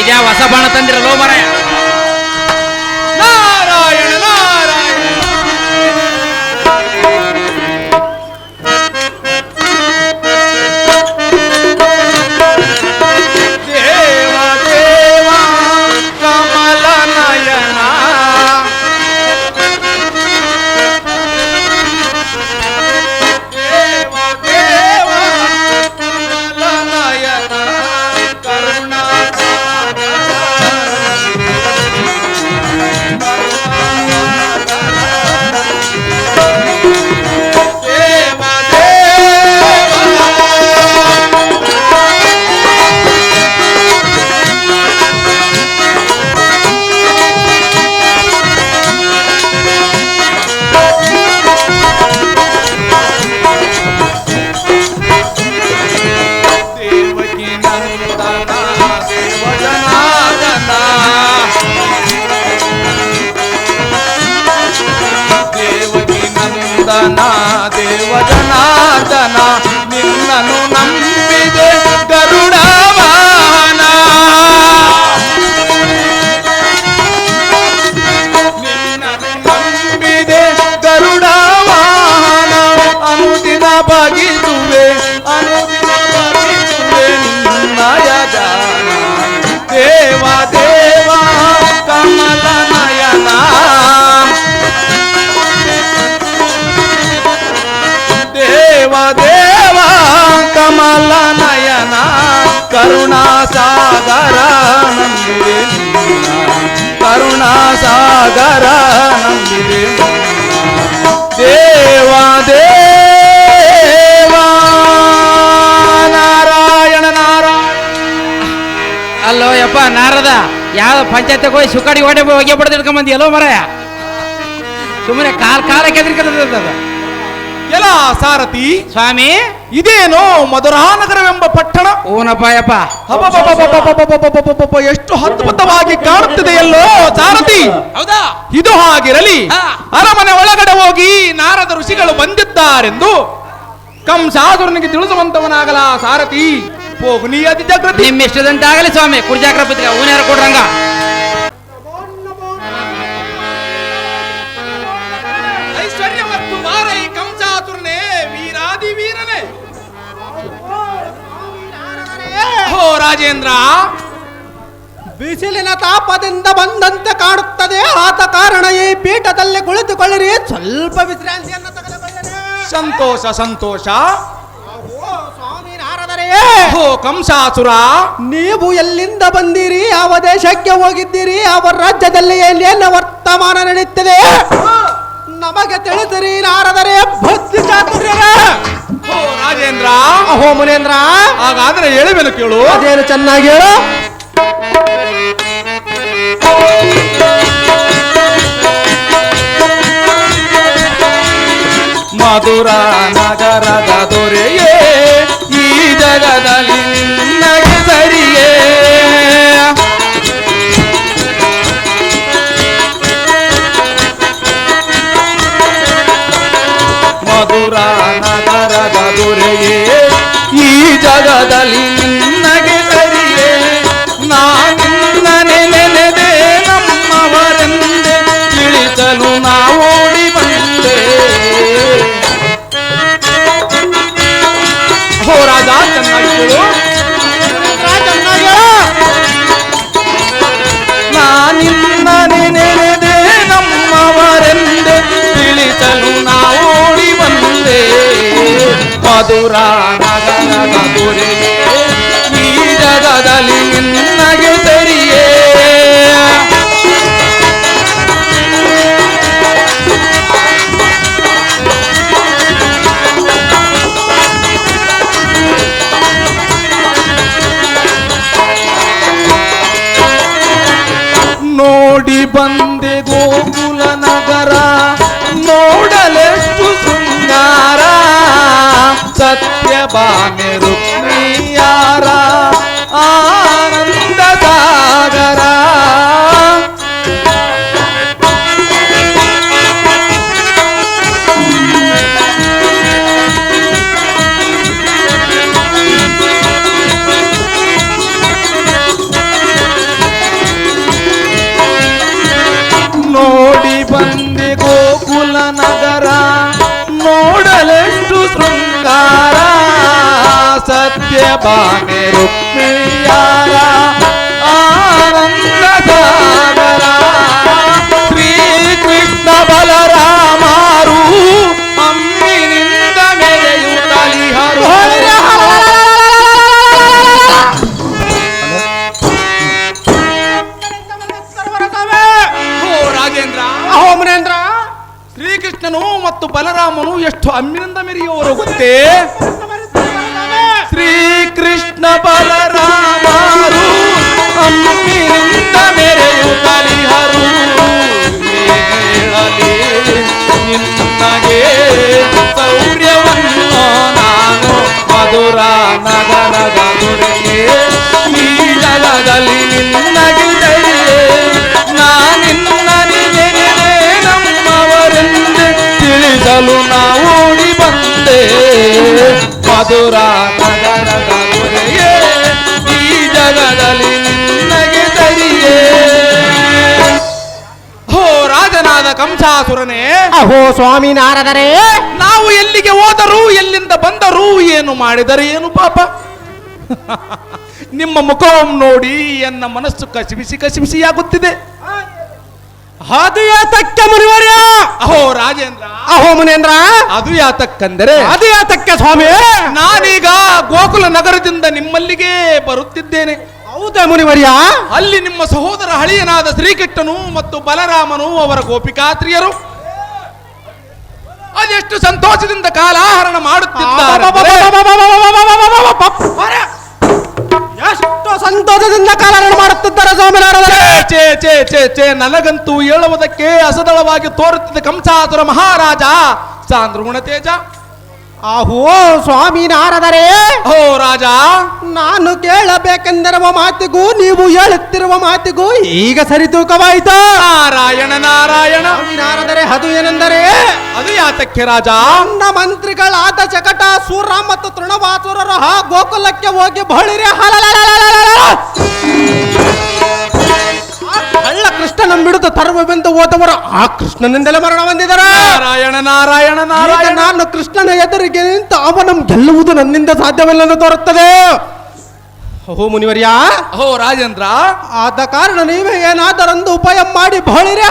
ನಿಜ ಹೊಸ ಬಾಣ ತಂದಿರಲೋ ಮರ ಕರುಣಾ ಸಾಗರ ನಂಬಿರೆ. ಕರುಣಾ ಸಾಗರ ನಿನ್ನ. ದೇವ ದೇವ ನಾರಾಯಣ ನಾರಾಯಣ ಅಲ್ಲೋ ಯಪ್ಪ ನಾರದ ಯಾವ ಪಂಚಾಯತ್ ಹೋಗಿ ಸುಕಾಡಿ ಹೊಡೆ ಹೊಗೆ ಬಡ್ದು ಹಿಡ್ಕೊಂಬಂದಿ ಎಲ್ಲೋ ಮರ ಸುಮ್ಮನೆ ಕಾಲ್ ಕಾಲ ಕೆದರ್ಕದ ಎಲ ಸಾರಥಿ ಸ್ವಾಮಿ. ಇದೇನು ಮಧುರಾನಗರವೆಂಬ ಪಟ್ಟಣ? ಓನಪಾಯಪ್ಪ ಎಷ್ಟು ಅದ್ಭುತವಾಗಿ ಕಾಣುತ್ತಿದೆಯಲ್ಲೋ ಸಾರಥಿ? ಹೌದಾ? ಇದು ಹಾಗಿರಲಿ. ಅರಮನೆ ಒಳಗಡೆ ಹೋಗಿ ನಾರದ ಋಷಿಗಳು ಬಂದಿದ್ದಾರೆಂದು ಕಂಸಾದುರನಿಗೆ ತಿಳಿಸುವಂತವನಾಗಲ ಸಾರಥಿ. ಹೋಗು ನೀ ಅತಿ ಜಾಗೃತಿ ನಿಮ್ಮಿಷ್ಟದಂತಾಗಲಿ ಸ್ವಾಮಿ. ಕುರ್ಜಾಗ್ರ ಪತ್ರಿಕೆ ಊನ್ಯಾರ ಕೊಡ್ರಂಗ. ಹೋ ರಾಜೇಂದ್ರ ಬಿಸಿಲಿನ ತಾಪದಿಂದ ಬಂದಂತೆ ಕಾಣುತ್ತದೆ ಆತ ಕಾರಣ ಈ ಪೀಠದಲ್ಲಿ ಕುಳಿತುಕೊಳ್ಳಿರಿ. ಸ್ವಲ್ಪ ವಿಶ್ರಾಂತಿಯನ್ನು ಸಂತೋಷ ಸಂತೋಷ. ಓ, ಹೋ ಕಂಸಾಸುರ. ನೀವು ಎಲ್ಲಿಂದ ಬಂದಿರಿ? ಯಾವ ದೇಶಕ್ಕೆ ಹೋಗಿದ್ದೀರಿ? ಯಾವ ರಾಜ್ಯದಲ್ಲಿ ಏನೇನು ವರ್ತಮಾನ ನಡೆಯುತ್ತದೆ? ನಮಗೆ ತಿಳಿದಿರಿ ನಾರದರೇ ಭಕ್ತಿ ಚಾತುರ್ಯವೇ ಹೋ ರಾಜೇಂದ್ರ. ಅಹೋ ಮುನೇಂದ್ರ. ಹಾಗಾದ್ರೆ ಹೇಳುವೆನು ಕೇಳು. ಅದೇನು ಚೆನ್ನಾಗಿ ಹೇಳು. ಮಧುರ ನಗರದ ದೊರೆಯೇ ಈ ಜಗದಲ್ಲಿ ನಿನ್ನಗೆ ಸರಿಯೇ মধুরা 爸 ಮಧುರ ನಗರದ ದೊರೆಯೇ ಈ ಜಗದಲ್ಲಿ ನಿನ್ನಗೆ ದರಿಯೇ ಹೋ ರಾಜನಾದ ಕಂಸಾಸುರನೇ ಅಹೋ ಸ್ವಾಮಿ ನಾರದರೆ. ನಾವು ಎಲ್ಲಿಗೆ ಹೋದರೂ ಎಲ್ಲಿಂದ ಬಂದರೂ ಏನು ಮಾಡಿದರೆ ಏನು ಪಾಪ? ನಿಮ್ಮ ಮುಖವನ್ನು ನೋಡಿ ಎನ್ನ ಮನಸ್ಸು ಕಸಿಬಿಸಿ ಕಸಿಬಿಸಿಯಾಗುತ್ತಿದೆ ಅದು ಯಾತಕ್ಕೆ ಮುನಿವರ್ಯ ಅಹೋ ರಾಜೇಂದ್ರ ಅಹೋ ಮುನೇಂದ್ರ ಅದು ಯಾತಕ್ಕಂದರೆ ಅದು ಯಾತಕ್ಕೆ ಸ್ವಾಮಿ ನಾನೀಗ ಗೋಕುಲ ನಗರದಿಂದ ನಿಮ್ಮಲ್ಲಿಗೆ ಬರುತ್ತಿದ್ದೇನೆ ಹೌದಾ ಮುನಿವರ್ಯ ಅಲ್ಲಿ ನಿಮ್ಮ ಸಹೋದರ ಹಳಿಯನಾದ ಶ್ರೀಕೃಷ್ಣನು ಮತ್ತು ಬಲರಾಮನು ಅವರ ಗೋಪಿಕಾತ್ರಿಯರು ಅದೆಷ್ಟು ಸಂತೋಷದಿಂದ ಕಾಲಾಹರಣ ಮಾಡುತ್ತಿದ್ದಾರೆ ಎಷ್ಟು ಸಂತೋಷದಿಂದ ಕಾಲಹರಣ ಮಾಡುತ್ತಿದ್ದಾರೆ ಸ್ವಾಮಿ ಚೇ ಛೇ ಛೇ ಛೇ, ನನಗಂತೂ ಹೇಳುವುದಕ್ಕೆ ಅಸದಳವಾಗಿ ತೋರುತ್ತಿದ್ದ ಕಂಸಾಸುರ ಮಹಾರಾಜ, ಸಾಂದ್ರಗುಣ ತೇಜ. ಅಹೋ ಸ್ವಾಮಿ ನಾರದರೆ. ಓ ರಾಜ. ನಾನು ಕೇಳಬೇಕೆಂದಿರುವ ಮಾತಿಗೂ ನೀವು ಹೇಳುತ್ತಿರುವ ಮಾತಿಗೂ ಈಗ ಸರಿ ತೂಕವಾಯಿತು. ನಾರಾಯಣ ನಾರಾಯಣ. ನಾರದರೆ ಅದು ಏನೆಂದರೆ? ಅದು ಯಾತಕ್ಕೆ ರಾಜ? ನನ್ನ ಮಂತ್ರಿಗಳಾದ ಚಕಟ ಸೂರ ಮತ್ತು ತೃಣವಾಸುರರು ಆ ಗೋಕುಲಕ್ಕೆ ಹೋಗಿ ಬಳಿರೆ ಹಲಲಲಲಲಲಲ. ಕಳ್ಳ ಕೃಷ್ಣನ ಬಿಡುತ್ತ ತರ್ವವೆಂದು ಓದವರು ಆ ಕೃಷ್ಣನಿಂದಲೇ ಮರಣ ಬಂದಿದ್ದಾರೆ ನಾರಾಯಣ ನಾರಾಯಣ ನಾರಾಯಣ. ನಾನು ಕೃಷ್ಣನ ಎದುರಿಗೆ ನಿಂತು ಅವ ನಮ್ ಗೆಲ್ಲುವುದು ನನ್ನಿಂದ ಸಾಧ್ಯವಿಲ್ಲ ತೋರುತ್ತದೆ. ಓ ಮುನಿವರ್ಯ. ಹೋ ರಾಜೇಂದ್ರ. ಆದ ಕಾರಣ ನೀವೇ ಏನಾದರೊಂದು ಉಪಾಯ ಮಾಡಿ ಬಹಳಿರೇ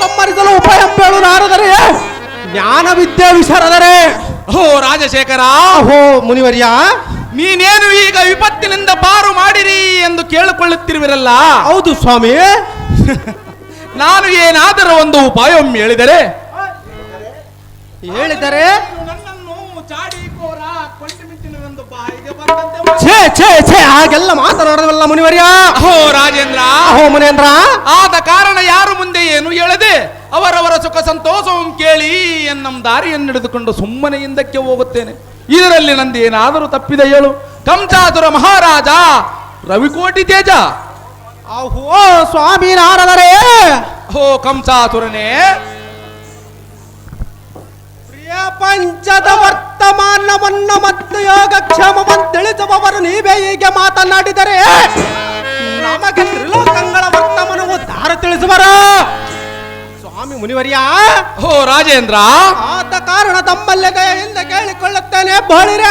ಕಮ್ಮರಿಸಲು ಉಪಾಯ ಬೇಳು ನಾರದರೆ ಜ್ಞಾನ ವಿದ್ಯೆ ವಿಶಾರದರೆ. ಓಹೋ ರಾಜಶೇಖರ. ಓಹೋ ಮುನಿವರ್ಯ. ನೀನೇನು ಈಗ ವಿಪತ್ತಿನಿಂದ ಪಾರು ಮಾಡಿರಿ ಎಂದು ಕೇಳಿಕೊಳ್ಳುತ್ತಿರುವಿರಲ್ಲ? ಹೌದು ಸ್ವಾಮಿ. ನಾನು ಏನಾದರೂ ಒಂದು ಉಪಾಯವನ್ನು ಹೇಳಿದರೆ? ಹೇಳಿದರೆ? ಛೇ ಛೇ ಛೇ ಹಾಗೆಲ್ಲ ಮಾತನಾಡದವಲ್ಲ ಮುನಿವರ್ಯ. ಹೋ ರಾಜೇಂದ್ರ. ಅಹೋ ಮುನೇಂದ್ರ. ಆದ ಕಾರಣ ಯಾರು ಮುಂದೆ ಏನು ಹೇಳದೆ ಅವರವರ ಸುಖ ಸಂತೋಷವನ್ನು ಕೇಳಿ ಎನ್ನಂ ದಾರಿಯನ್ನು ಹಿಡಿದುಕೊಂಡು ಸುಮ್ಮನೆ ಹಿಂದಕ್ಕೆ ಹೋಗುತ್ತೇನೆ. ಇದರಲ್ಲಿ ನಂದೇನಾದರೂ ತಪ್ಪಿದೆ ಹೇಳು. ಕಂಚಾತುರ ಮಹಾರಾಜ ರವಿಕೋಟಿ ತೇಜ. ಅಹೋ ಸ್ವಾಮಿ ನಾರದರೇ. ಹೋ ಕಂಸಾಸುರನೇ ಪ್ರಿಯ ಪಂಚದ ವರ್ತಮಾನವನ್ನು ಮತ್ತು ಯೋಗಕ್ಷೇಮವನ್ನು ತಿಳಿಸುವವರು ನೀವೇ ಹೀಗೆ ಮಾತನಾಡಿದರೆ ನಮಗೆ ತ್ರಿಲೋಕಗಳ ವರ್ತಮಾನವು ದಾರ ತಿಳಿಸುವರ. ಸ್ವಾಮಿ ಮುನಿವರ್ಯ? ಹೋ ರಾಜೇಂದ್ರ! ಆದ ಕಾರಣ ತಮ್ಮಲ್ಲಿ ದಯೆಯಿಂದ ಕೇಳಿಕೊಳ್ಳುತ್ತೇನೆ. ಬಳಿರೆ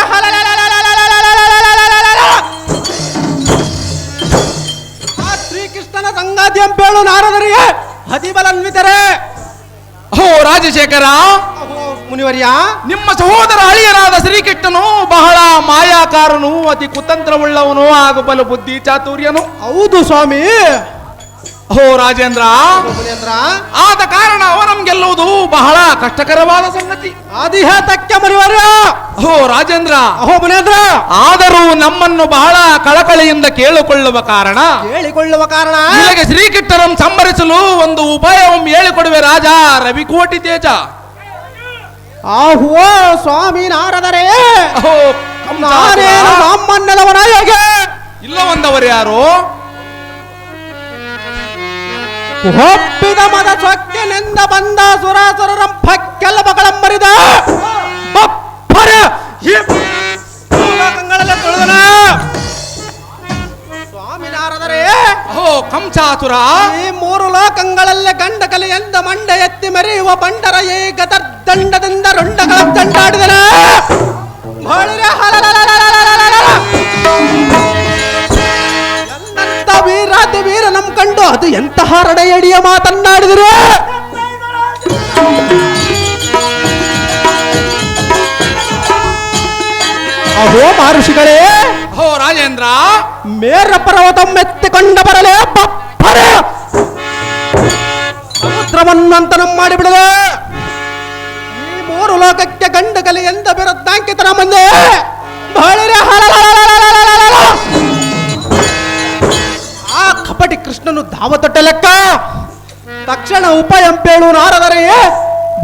ಆ ಶ್ರೀಕೃಷ್ಣನ ಸಂಗಾತಿ ಅಂಪೇಳು ನಾರದರಿಗೆ ಹದಿಬಲನ್ವಿತರೆ. ಹೋ ರಾಜಶೇಖರ! ಮುನಿವರ್ಯ! ನಿಮ್ಮ ಸಹೋದರ ಅಳಿಯರಾದ ಶ್ರೀಕೃಷ್ಣನು ಬಹಳ ಮಾಯಾಕಾರನು ಅತಿ ಕುತಂತ್ರವುಳ್ಳವನು ಹಾಗೂ ಬಲು ಬುದ್ಧಿ ಚಾತುರ್ಯನು. ಹೌದು ಸ್ವಾಮಿ. ಹೋ ರಾಜೇಂದ್ರ ಆದ ಕಾರಣ ಅವರಂ ಗೆಲ್ಲುವುದು ಬಹಳ ಕಷ್ಟಕರವಾದ ಸಂಗತಿ. ಆದಿಹೇತಕ್ಕೆ ಮರಿವರ ಹೋ ರಾಜೇಂದ್ರ ಅಹೋ ಮುನೇಂದ್ರ! ಆದರೂ ನಮ್ಮನ್ನು ಬಹಳ ಕಳಕಳಿಯಿಂದ ಕೇಳಿಕೊಳ್ಳುವ ಕಾರಣ ಹೇಳಿಕೊಳ್ಳುವ ಕಾರಣ! ನಿಮಗೆ ಶ್ರೀಕೃಷ್ಣರಂ ಸಂಭರಿಸಲು ಒಂದು ಉಪಾಯವನ್ನು ಹೇಳಿಕೊಡುವೆ ರಾಜ ರವಿಕೋಟಿ ತೇಜ. ಆಹೋ ಸ್ವಾಮಿ ನಾರದರೇ! ಅಹೋ ನಾನೇನು ಸಾಮಾನ್ಯದವನ ಹೇಗೆ? ಇಲ್ಲ ಒಂದವರು ಯಾರು? ಒಪ್ಪಿದ ಮದ ಸೊಕ್ಕಿನಿಂದ ಬಂದ ಸುರಾಸುರರ ಕೆಲಬಗಳಂಬರಿದ ಬಪ್ಪರ ಈ ಭೂಲೋಕಗಳೆಲ್ಲ ತುಳಿದನ. ಸ್ವಾಮಿ ನಾರದರೆ ಓ ಕಂಸಾಸುರ ಈ ಮೂರು ಲೋಕಗಳಲ್ಲಿ ಗಂಡ ಕಲೆಯಿಂದ ಮಂಡ ಎತ್ತಿ ಮೆರೆಯುವ ಬಂಡರ ಈಗ ದಂಡದಿಂದ ರೊಂಡಗಳ ದಂಡಾಡಿದನ. ಎಂತಹ ರಡೆಯಡಿಯ ಮಾತನ್ನಾಡಿದರೆ? ಅಹೋ ಮಹರ್ಷಿಗಳೇ ಅಹೋ ರಾಜೇಂದ್ರ. ಮೇರ ಪರ್ವತ ಮೆತ್ತಿಕೊಂಡ ಬರಲೇ ಬಪ್ಪರೆ ಸಮುದ್ರವನ್ನಂತನ ಮಾಡಿಬಿಡದೆ ಈ ಮೂರು ಲೋಕಕ್ಕೆ ಗಂಡು ಕಲಿ ಎಂದ ಬಿರುದ್ದಾಂಕಿತರ ಮುಂದೆ. ಬಳಿರೆ ನೋಡಿ ಕೃಷ್ಣನು ಧಾವತೊಟ್ಟ ಲೆಕ್ಕ. ತಕ್ಷಣ ಉಪ ಎಂಪೇಳು ನಾರದರೆಯೇ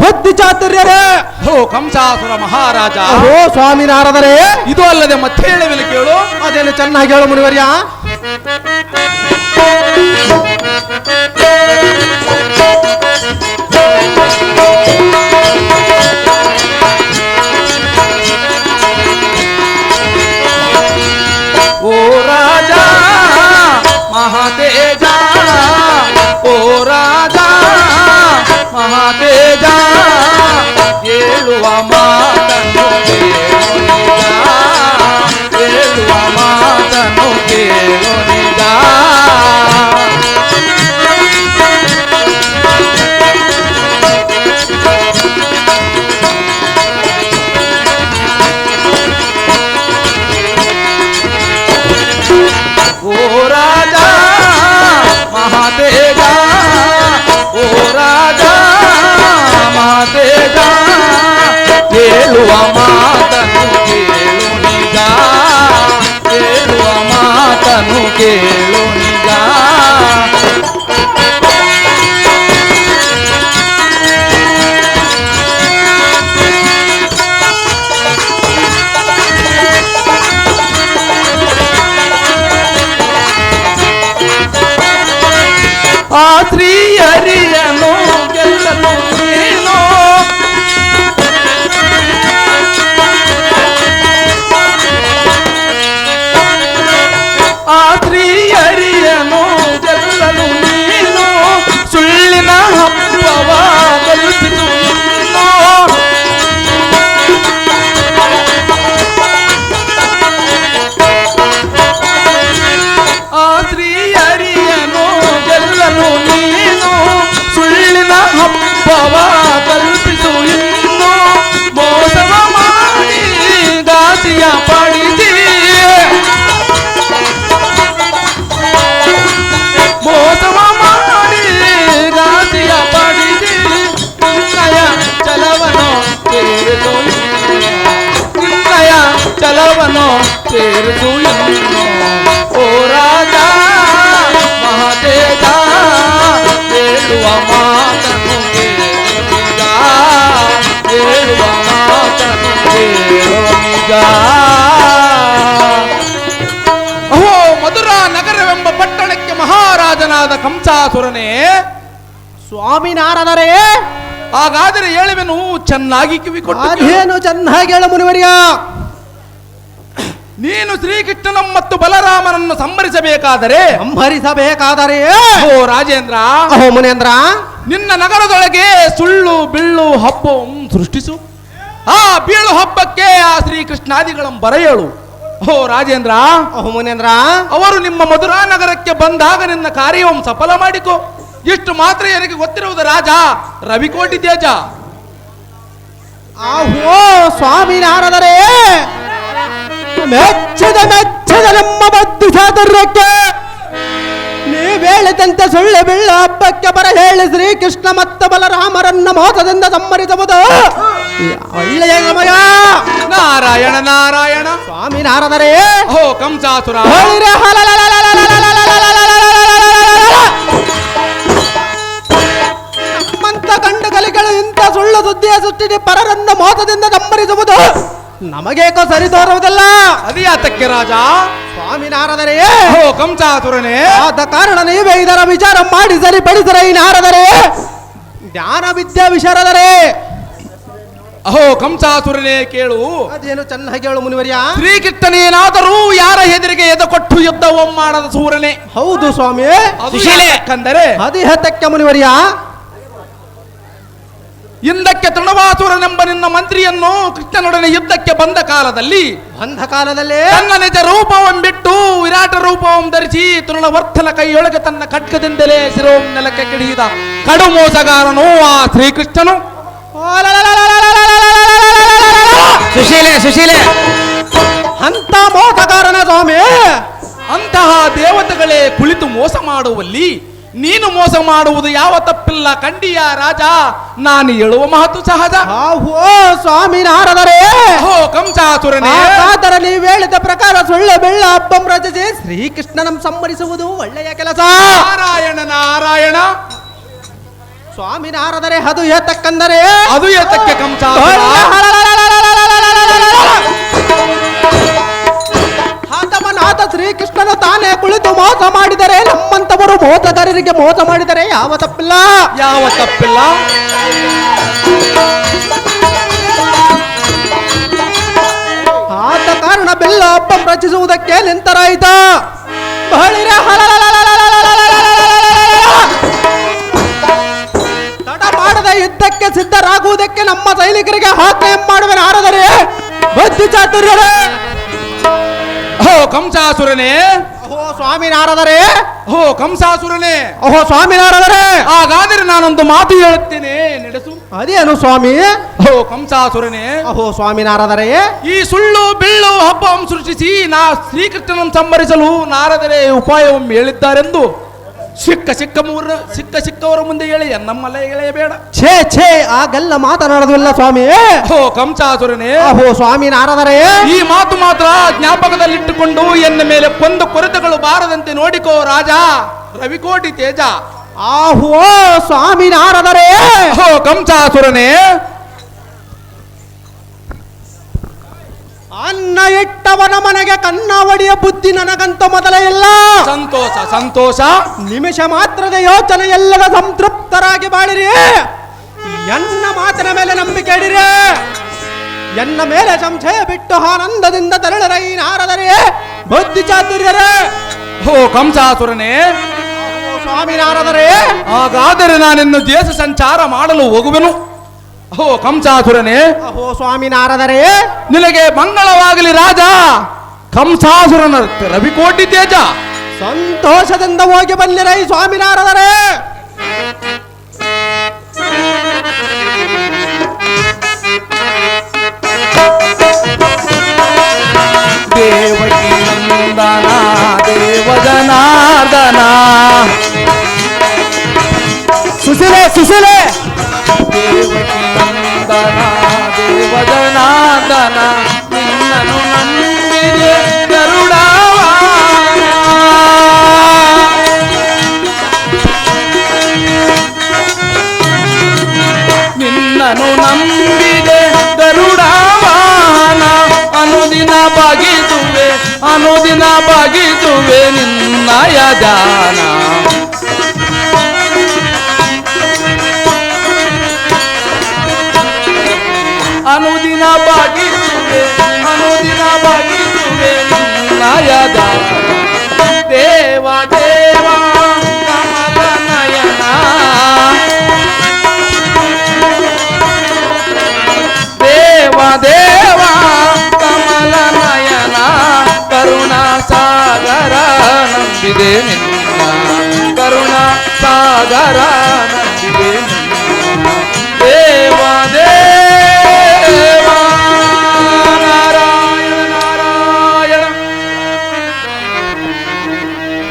ಬುದ್ಧಿ ಚಾತುರ್ಯರೇ. ಹೋ ಕಂಸಾಸುರ ಮಹಾರಾಜ. ಹೋ ಸ್ವಾಮಿ ನಾರದರೇ. ಇದು ಅಲ್ಲದೆ ಮತ್ತೆ ಹೇಳಿ ಕೇಳು. ಅದೇನು ಚೆನ್ನಾಗಿ ಹೇಳು ಮುನಿವರ್ಯ. আমাকে যা తేజ ఏలు అమాతను కేలు నిజా ఏలు అమాతను కేలు ಚಲವನು ಸೇರಿಸು ಇನ್ನು ಓ ರಾಜ, ಮಹಾತೇಜ, ಹೇಳುವ ಮಾತನು ನಿಜ ಹೇಳುವ ಮಾತನು ನಿಜ ಅಹೋ, ಮಧುರ ನಗರವೆಂಬ ಪಟ್ಟಣಕ್ಕೆ ಮಹಾರಾಜನಾದ ಕಂಸಾಸುರನೇ ಸ್ವಾಮಿ ನಾರದರೆ ಹಾಗಾದರೆ ಹೇಳುವೆನು ಚೆನ್ನಾಗಿ ಕಿವಿ ಕೊಟ್ಟು. ಅದೇನು ಚೆನ್ನಾಗಿ ಹೇಳ ಮುನಿವರ್ಯ. ನೀನು ಶ್ರೀಕೃಷ್ಣನ ಮತ್ತು ಬಲರಾಮನನ್ನು ಸಂಹರಿಸಬೇಕಾದರೆ ಸಂಹರಿಸಬೇಕಾದರೆ ಓ ರಾಜೇಂದ್ರ ಓ ಮುನೇಂದ್ರ ನಿನ್ನ ನಗರದೊಳಗೆ ಸುಳ್ಳು ಬಿಳ್ಳು ಹಬ್ಬ ಸೃಷ್ಟಿಸು. ಆ ಬೀಳು ಹಬ್ಬಕ್ಕೆ ಆ ಶ್ರೀಕೃಷ್ಣಾದಿಗಳನ್ನು ಬರೆಯಳು. ಓ ರಾಜೇಂದ್ರ ಓ ಮುನೇಂದ್ರ ಅವರು ನಿಮ್ಮ ಮಧುರಾ ನಗರಕ್ಕೆ ಬಂದಾಗ ನಿನ್ನ ಕಾರ್ಯವನ್ನು ಸಫಲ ಮಾಡಿಕೊ. ಇಷ್ಟು ಮಾತ್ರ ನನಗೆ ಗೊತ್ತಿರುವುದು ರಾಜ? ರವಿಕೋಟಿ ತೇಜ. ಆಹೋ ಸ್ವಾಮಿ ನಾರದರೆ ಮೆಚ್ಚದ ಮೆಚ್ಚದ ನಮ್ಮ ಬದ್ದು ಚಾತುರ್ಯಕ್ಕೆ ನೀವ್ ಹೇಳಿದಂತೆ ಸುಳ್ಳು ಬಿಳ್ಳ ಹಬ್ಬಕ್ಕೆ ಬರ ಹೇಳಿ ಶ್ರೀಕೃಷ್ಣ ಮತ್ತ ಬಲರಾಮರನ್ನ ಮೋಸದಿಂದ ಸಂಬರಿಸಬಹುದು ಒಳ್ಳೆಯ ನಮಯ ನಾರಾಯಣ ನಾರಾಯಣ. ಸ್ವಾಮಿ ನಾರದರೆ. ಓ ಕಂಸಾಸುರ. ನಮ್ಮಂತ ಕಲಿಗಳು ಇಂಥ ಸುಳ್ಳು ಸುದ್ದಿಯ ಸುತ್ತಿನಿ ಪರರನ್ನು ಮೋಸದಿಂದ ಸಂಬರಿಸುವುದು ನಮಗೇಕೋ ಸರಿ ತೋರುವುದಿಲ್ಲ. ಅದಿಯಾತಕ್ಕೆ ರಾಜ ಸ್ವಾಮಿ ನಾರದರೆ ಓ ಕಂಸಾಸುರನೇ ಆದ ಕಾರಣ ನೀವೇ ಇದರ ವಿಚಾರ ಮಾಡಿ ಸರಿಪಡಿಸರೆ ಈ ನಾರದರೆ. ಜ್ಞಾನ ವಿದ್ಯೆ ವಿಶಾರದರೆ. ಅಹೋ ಕಂಸಾಸುರನೇ ಕೇಳು. ಅದೇನು ಚೆನ್ನಾಗಿ ಹೇಳು ಮುನಿವರ್ಯ. ಶ್ರೀಕೃಷ್ಣನೇನಾದರೂ ಯಾರ ಹೆದರಿಗೆ ಎದ ಕೊಟ್ಟು ಮಾಡದ ಸೂರನೇ. ಹೌದು ಸ್ವಾಮಿ ಕಂದರೆ ಅದಿಹತಕ್ಕೆ ಮುನಿವರ್ಯ ಇಂದಕ್ಕೆ ತೃಣವಾಸುರನೆಂಬ ನಿನ್ನ ಮಂತ್ರಿಯನ್ನು ಕೃಷ್ಣನೊಡನೆ ಯುದ್ಧಕ್ಕೆ ಬಂದ ಕಾಲದಲ್ಲಿ ಬಂದ ಕಾಲದಲ್ಲಿ ತನ್ನ ನಿಜ ರೂಪವನ್ನು ಬಿಟ್ಟು ವಿರಾಟ ರೂಪವನ್ನು ಧರಿಸಿ ತೃಣವರ್ಥನ ಕೈಯೊಳಗೆ ತನ್ನ ಖಡ್ಗದಿಂದಲೇ ಶಿರೋಂ ನೆಲಕ್ಕೆ ಕಿಡಿದ ಕಡು ಮೋಸಗಾರನು ಆ ಶ್ರೀಕೃಷ್ಣನು. ಸುಶೀಲೆ ಸುಶೀಲೆ. ಅಂತ ಮೋಸಗಾರನ ಸ್ವಾಮಿ ಅಂತಹ ದೇವತೆಗಳೇ ಕುಳಿತು ಮೋಸ ಮಾಡುವಲ್ಲಿ ನೀನು ಮೋಸ ಮಾಡುವುದು ಯಾವ ತಪ್ಪಿಲ್ಲ. ಕಂಡಿಯ ರಾಜ ನಾನು ಹೇಳುವ ಮಾತು ಸಹಜ. ಆಹೋ ಸ್ವಾಮಿ ನಾರದರೇ. ಹೋ ಕಂಸಾಸುರನೇ ನೀವು ಹೇಳಿದ ಪ್ರಕಾರ ಸುಳ್ಳು ಬೆಳ್ಳ ಹಬ್ಬಂ ರಚಿಸಿ ಶ್ರೀಕೃಷ್ಣನಂ ಸಂಹರಿಸುವುದು ಒಳ್ಳೆಯ ಕೆಲಸ. ನಾರಾಯಣ ನಾರಾಯಣ. ಸ್ವಾಮಿ ನಾರದರೆ ಅದು ಏತಕ್ಕಂದರೆ. ಅದು ಏತಕ್ಕೆ ಕಂಸಾಸುರ ಹಾತಮನಾಥ ಶ್ರೀಕೃಷ್ಣನ ತಾನೇ ಕುಳಿತು ಮೋಸ ಮಾಡಿದರೆ ನಮ್ಮಂತವರು ಮೋಸಗಾರರಿಗೆ ಮೋಸ ಮಾಡಿದರೆ ಯಾವ ತಪ್ಪಿಲ್ಲ. ಯಾವ ತಪ್ಪಿಲ್ಲ? ಆದ ಕಾರಣ ಬೆಲ್ಲ ಅಪ್ಪ ರಚಿಸುವುದಕ್ಕೆ ನಿಂತರಾಯಿತ. ಬಹಳಿರ ತಡ ಮಾಡದ ಯುದ್ಧಕ್ಕೆ ಸಿದ್ಧರಾಗುವುದಕ್ಕೆ ನಮ್ಮ ಸೈನಿಕರಿಗೆ ಹಾಕಿ ಮಾಡುವೆ ನಾರದರೆ. ಬುದ್ಧಿ ಚಾತುರ್ಯರೇ! ಕಂಸಾಸುರನೇ. ಓಹೋ ಸ್ವಾಮಿ ನಾರದರೆ ಓಹೋ ಕಂಸಾಸುರನೇ. ಓಹೋ ಸ್ವಾಮಿ ನಾರದರೆ ಹಾಗಾದರೆ ನಾನೊಂದು ಮಾತು ಹೇಳುತ್ತೇನೆ ನಡೆಸು. ಅದೇನು ಸ್ವಾಮಿ? ಹೋ ಕಂಸಾಸುರನೇ. ಅಹೋ ಸ್ವಾಮಿ ನಾರದರೆ ಈ ಸುಳ್ಳು ಬಿಳ್ಳು ಹಬ್ಬವನ್ನು ಸೃಷ್ಟಿಸಿ ನಾ ಶ್ರೀಕೃಷ್ಣನನ್ನು ಸಂಭರಿಸಲು ನಾರದರೆ ಉಪಾಯವನ್ನು ಹೇಳಿದ್ದಾರೆಂದು. ಸಿಕ್ಕ ಸಿಕ್ಕ ಮೂರ ಸಿಕ್ಕ ಸಿಕ್ಕವರ ಮುಂದೆ ಎಳೆಯ ನಮ್ಮಲ್ಲ ಎಳೆಯಬೇಡ ಛೇ ಛೇ ಆಗೆಲ್ಲ ಮಾತನಾಡೋದಿಲ್ಲ ಸ್ವಾಮಿ. ಹೋ ಕಂಸಾಸುರನೇ. ಅಹೋ ಸ್ವಾಮಿ ನಾರದರೇ. ಈ ಮಾತು ಮಾತ್ರ ಜ್ಞಾಪಕದಲ್ಲಿಟ್ಟುಕೊಂಡು ಎನ್ನ ಮೇಲೆ ಕೊಂದು ಕೊರತೆಗಳು ಬಾರದಂತೆ ನೋಡಿಕೋ ರಾಜ ರವಿಕೋಟಿ ತೇಜ. ಆಹೋ ಸ್ವಾಮಿ ನಾರದರೇ. ಹೋ ಕಂಸಾಸುರನೇ. ಅನ್ನ ಇಟ್ಟವನ ಮನೆಗೆ ಕನ್ನ ಒಡೆಯ ಬುದ್ಧಿ ನನಗಂತ ಮೊದಲೇ ಇಲ್ಲ. ಸಂತೋಷ ಸಂತೋಷ. ನಿಮಿಷ ಮಾತ್ರದ ಯೋಚನೆ ಎಲ್ಲದ ಸಂತೃಪ್ತರಾಗಿ ಬಾಳಿರಿ. ಎನ್ನ ಮಾತಿನ ಮೇಲೆ ನಂಬಿಕೆ ಇಡಿರಿ. ಎನ್ನ ಮೇಲೆ ಸಂಶಯ ಬಿಟ್ಟು ಆನಂದದಿಂದ ತೆರಳರ ಈ ನಾರದರೆ. ಬುದ್ಧಿ ಚಾತುರ್ಯರೇ. ಹೋ ಕಂಸಾಸುರನೇ. ಓ ಸ್ವಾಮಿ ನಾರದರೆ. ಹಾಗಾದರೆ ನಾನಿನ್ನು ದೇಶ ಸಂಚಾರ ಮಾಡಲು ಹೋಗುವೆನು? ಹೋ ಕಂಸಾಸುರನೇ. ಅಹೋ ಸ್ವಾಮಿ ನಾರದರೇ. ನಿನಗೆ ಮಂಗಳವಾಗಲಿ ರಾಜ. ಕಂಸಾಸುರನ ರವಿಕೋಟಿ ತೇಜ. ಸಂತೋಷದಿಂದ ಹೋಗಿ ಬಂದಿರೈ ಸ್ವಾಮಿ ನಾರದರೇ. ದೇವಕಿ ನಂದನ ದೇವಜನಾರ್ದನ. ಅನುದಿನ ಬಗಿದುವೆ ನಿನ್ನಯ ಧ್ಯಾನ ಅನುದಿನ ಬಾಗಿಸುವೆ ಅನುದಿನ ಬಾಗಿಸುವೆ ನಿನ್ನಯ ಧ್ಯಾನ ದೇವ ದೇವ ಸಾಗರ ನಂಬಿದೆ ನಿನ್ನ ಕರುಣ ಸಾಗರ ನಂಬಿದೆ ನಿನ್ನ ದೇವಾದ